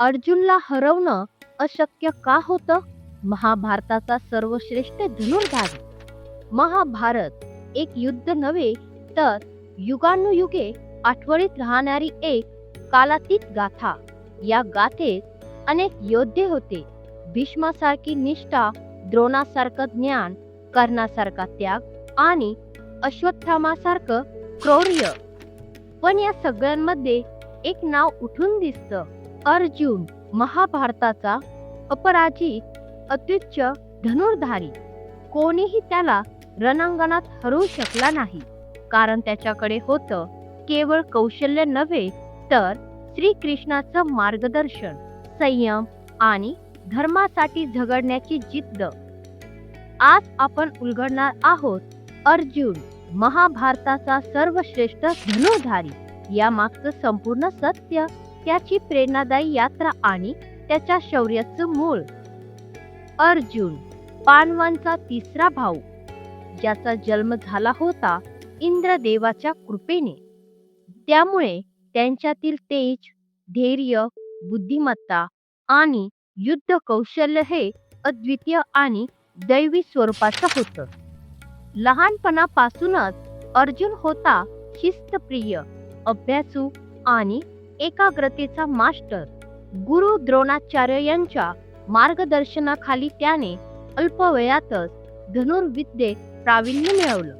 अर्जुनला हरवणं अशक्य का होतं? महाभारताचा सर्वश्रेष्ठ धनुर्धार. महाभारत एक युद्ध नव्हे तर युगानुयुगे आठवणीत राहणारी एक कालातीत गाथा. या गाथेत अनेक योद्धे होते. भीष्मासारखी निष्ठा द्रोणासारखं ज्ञान कर्णासारखा त्याग आणि अश्वत्थामासारखं क्रौर्य. पण या सगळ्यांमध्ये एक नाव उठून दिसतं. अर्जुन महाभारताचा अपराजित अत्युच्च धनुर्धारी. कोणीही त्याला रणांगणात हरवू शकला नाही. कारण त्याच्याकडे होतं केवळ कौशल्य नव्हे तर श्रीकृष्णाचं मार्गदर्शन संयम आणि धर्मासाठी झगडण्याची जिद्द. आज आपण उलगडणार आहोत अर्जुन महाभारताचा सर्वश्रेष्ठ धनुर्धारी. या मागचं संपूर्ण सत्य त्याची प्रेरणादायी यात्रा आणि त्याच्या शौर्याचं मूळ. अर्जुन पांडवांचा तिसरा भाऊ ज्याचा जन्म झाला होता इंद्रदेवाच्या कृपेने. त्यामुळे त्यांच्यातील तेज धैर्य बुद्धिमत्ता आणि युद्ध कौशल्य हे अद्वितीय आणि दैवी स्वरूपाचं होतं. लहानपणापासूनच अर्जुन होता शिस्तप्रिय अभ्यासू आणि एकाग्रतेचा मास्टर. गुरु द्रोणाचार्य यांच्या मार्गदर्शनाखाली त्याने अल्पवयातच धनुर्विद्येत प्रावीण्य मिळवलं.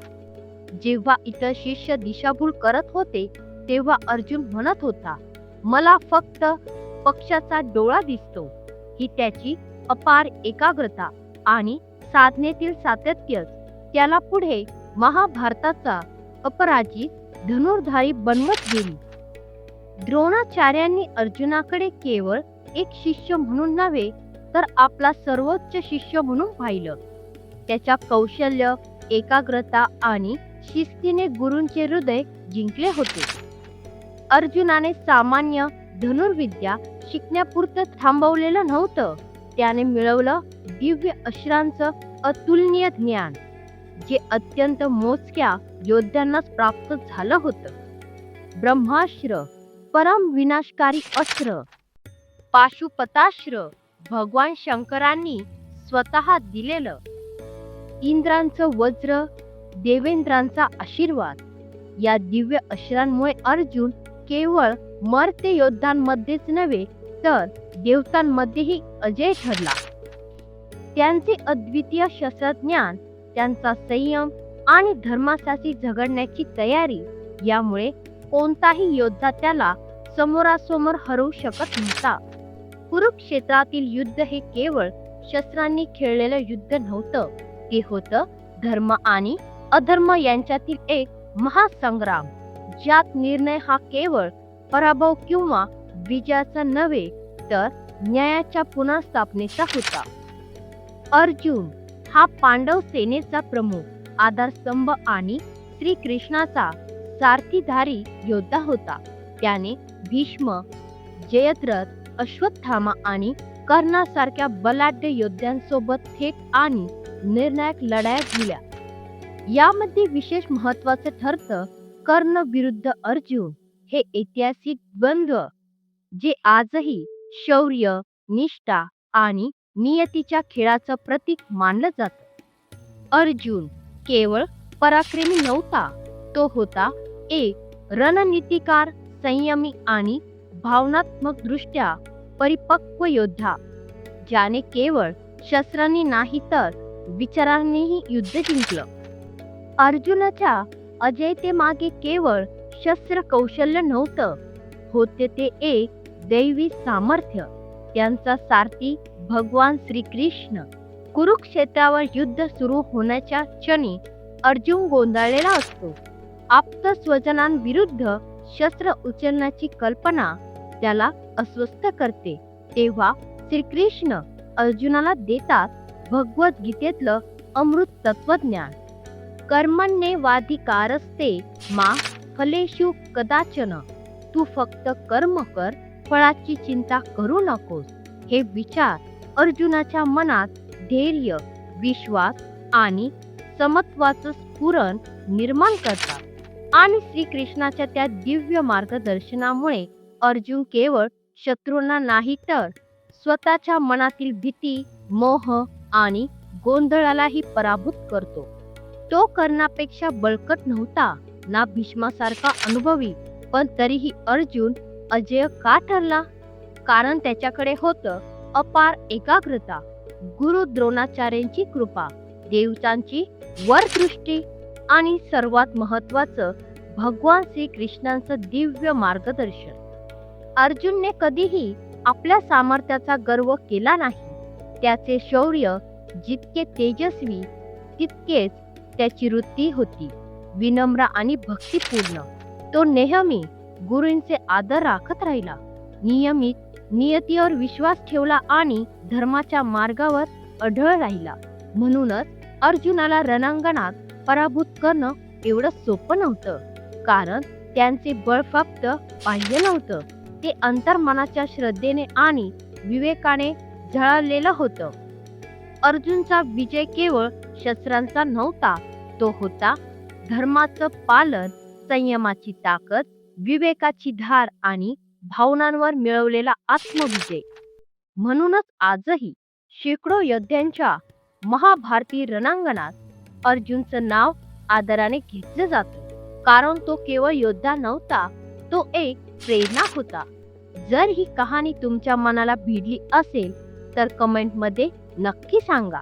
जेव्हा इतर शिष्य दिशाभूल करत होते तेव्हा अर्जुन म्हणत होता मला फक्त पक्षाचा डोळा दिसतो. ही त्याची अपार एकाग्रता आणि साधनेतील सातत्यच. त्याला पुढे महाभारताचा अपराजित धनुर्धारी बनवत गेली. द्रोणाचार्यांनी अर्जुनाकडे केवळ एक शिष्य म्हणून नव्हे तर आपला सर्वोच्च शिष्य म्हणून पाहिलं. त्याच्या कौशल्य एकाग्रता आणि शिस्तीने गुरूंचे हृदय जिंकले होते. अर्जुनाने सामान्य धनुर्विद्या शिकण्यापुरतं थांबवलेलं नव्हतं. त्याने मिळवलं दिव्य अश्रांचं अतुलनीय ज्ञान जे अत्यंत मोजक्या योद्ध्यांनाच प्राप्त झालं होतं. ब्रह्माश्र परम विनाशकारी अस्त्र. पाशुपताश्र भगवान शंकरांनी स्वतः दिलेलं. इंद्रांचं वज्र देवेंद्रांचा आशीर्वाद. या दिव्य अश्रांमुळे अर्जुन केवळ मर्ते योद्धांमध्येच नव्हे तर देवतांमध्येही अजय ठरला. त्यांचे अद्वितीय शस्त्रज्ञान त्यांचा संयम आणि धर्मासाठी झगडण्याची तयारी यामुळे कोणताही योद्धा त्याला समोरासमोर हरवू शकत नव्हता. कुरुक्षेत्रातील युद्ध हे केवळ शस्त्रांनी खेळलेलं युद्ध नव्हतं. ते होतं धर्म आणि अधर्म यांच्यातील एक महासंग्राम ज्यात निर्णय हा केवळ पराभव किंवा विजयाचा नव्हे तर न्यायाच्या पुनर्स्थापनेचा होता. अर्जुन हा पांडव सेनेचा प्रमुख आधारस्तंभ आणि श्रीकृष्णाचा सारथीधारी योद्धा होता. त्याने भीष्म जयद्रथ अश्वत्थामा आणि कर्णासारख्या बलाढ्य योद्ध्यांसोबत थेट आणि निर्णायक लढाया दिल्या यामध्ये विशेष महत्वाचं ठरतं कर्ण विरुद्ध अर्जुन हे ऐतिहासिक द्वंद्व जे आजही शौर्य निष्ठा आणि नियतीच्या खेळाचं प्रतीक मानलं जात. अर्जुन केवळ पराक्रमी नव्हता तो होता एक रणनीतिकार संयमी आणि भावनात्मक दृष्ट्या परिपक्व योद्धा ज्याने केवळ शस्त्रांनी नाही तर विचारांनीही युद्ध जिंकलं. अर्जुनाच्या अजयते मागे केवळ शस्त्र कौशल्य नव्हतं होते ते एक दैवी सामर्थ्य त्यांचा सारथी भगवान श्रीकृष्ण. कुरुक्षेत्रावर युद्ध सुरू होण्याच्या क्षणी अर्जुन गोंधळलेला असतो. स्वजनांविरुद्ध शस्त्र उचलण्याची कल्पना त्याला अस्वस्थ करते. तेव्हा श्रीकृष्ण अर्जुनाला देतात भगवद्गीतेतलं अमृत तत्वज्ञान कर्मण्ये वाधिकारस्ते मा फलेशु कदाचन. तू फक्त कर्म कर फळाची चिंता करू नकोस. हे विचार अर्जुनाच्या मनात धैर्य विश्वास आणि समत्वाचं स्फुरण निर्माण करतात. आणि श्रीकृष्णाच्या त्या दिव्य मार्गदर्शनामुळे अर्जुन केवळ शत्रूंना नाही तर स्वतःच्या मनातील भीती मोह आणि गोंधळालाही पराभूत करतो. तो कर्णापेक्षा बळकट नव्हता ना भीष्मासारखा अनुभवी पण तरीही अर्जुन अजय का ठरला? कारण त्याच्याकडे होतं अपार एकाग्रता गुरु द्रोणाचार्यांची कृपा देवतांची वरदृष्टी. आणि सर्वात महत्वाचं भगवान श्रीकृष्णांचं दिव्य मार्गदर्शन. अर्जुनने कधीही आपल्या सामर्थ्याचा गर्व केला नाही. त्याचे शौर्य जितके तेजस्वी तितकेच त्याची वृत्ती होती विनम्र आणि भक्तिपूर्ण. तो नेहमी गुरूंचे आदर राखत राहिला. नियमित नियतीवर विश्वास ठेवला आणि धर्माच्या मार्गावर अढळ राहिला. म्हणूनच अर्जुनाला रणांगणात पराभूत करणं एवढं सोपं नव्हतं. कारण त्यांचे बळ फक्त पाहिजे नव्हतं. ते अंतर्मनाच्या श्रद्धेने आणि विवेकाने झळलेलं होतं. अर्जुनचा विजय केवळ शस्त्रांचा नव्हता. तो होता धर्माचं पालन संयमाची ताकद विवेकाची धार आणि भावनांवर मिळवलेला आत्मविजय. म्हणूनच आजही शेकडो योद्ध्यांच्या महाभारती रणांगणात अर्जुनचं नाव आदराने घेतलं जातं. कारण तो केवळ योद्धा नव्हता तो एक प्रेरणा होता. जर ही कहाणी तुमच्या मनाला भिडली असेल तर कमेंटमध्ये नक्की सांगा.